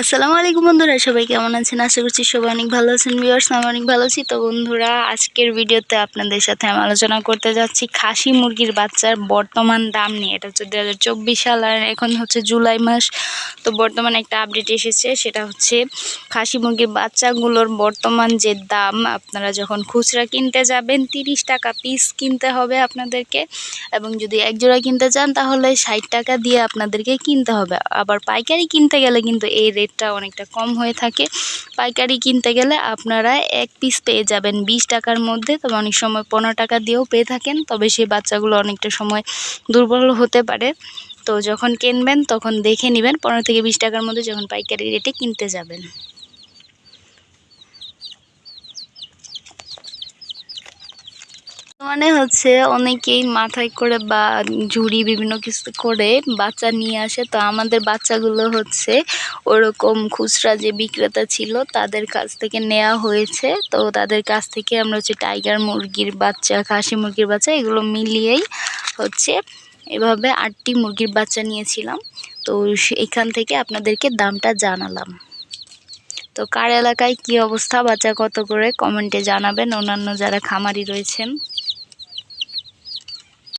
আসসালামু আলাইকুম বন্ধুরা, সবাই কেমন আছেন? আশা করছি সবাই অনেক ভালো আছেন। ভিউয়ার্স আমি অনেক ভালো আছি। তো বন্ধুরা, আজকের ভিডিওতে আপনাদের সাথে আমি আলোচনা করতে যাচ্ছি খাসি মুরগির বাচ্চার বর্তমান দাম নিয়ে। এটা হচ্ছে দু হাজার চব্বিশ সাল আর এখন হচ্ছে জুলাই মাস। তো বর্তমানে একটা আপডেট এসেছে, সেটা হচ্ছে খাসি মুরগির বাচ্চাগুলোর বর্তমান যে দাম, আপনারা যখন খুচরা কিনতে যাবেন, তিরিশ টাকা পিস কিনতে হবে আপনাদেরকে। এবং যদি এক জোড়া কিনতে চান, তাহলে ষাট টাকা দিয়ে আপনাদেরকে কিনতে হবে। আবার পাইকারি কিনতে গেলে কিন্তু এই রেটটা অনেকটা কম হয়ে থাকে। পাইকারি কিনতে গেলে আপনারা এক পিস পেয়ে যাবেন বিশ টাকার মধ্যে। তবে অনেক সময় পনেরো টাকা দিয়েও পেয়ে থাকেন, তবে সেই বাচ্চাগুলো অনেকটা সময় দুর্বল হতে পারে। তো যখন কিনবেন তখন দেখে নেবেন, পনেরো থেকে বিশ টাকার মধ্যে যখন পাইকারি রেটে কিনতে যাবেন। মানে হচ্ছে অনেকেই মাথায় করে বা ঝুড়ি বিভিন্ন কিছু করে বাচ্চা নিয়ে আসে। তো আমাদের বাচ্চাগুলো হচ্ছে ওরকম খুচরা যে বিক্রেতা ছিল তাদের কাছ থেকে নেওয়া হয়েছে। তো তাদের কাছ থেকে আমরা হচ্ছে টাইগার মুরগির বাচ্চা, খাসি মুরগির বাচ্চা এগুলো মিলিয়েই হচ্ছে এভাবে আটটি মুরগির বাচ্চা নিয়েছিলাম। তো এখান থেকে আপনাদেরকে দামটা জানালাম। তো কার এলাকায় কী অবস্থা, বাচ্চা কত করে, কমেন্টে জানাবেন। অন্যান্য যারা খামারি রয়েছেন।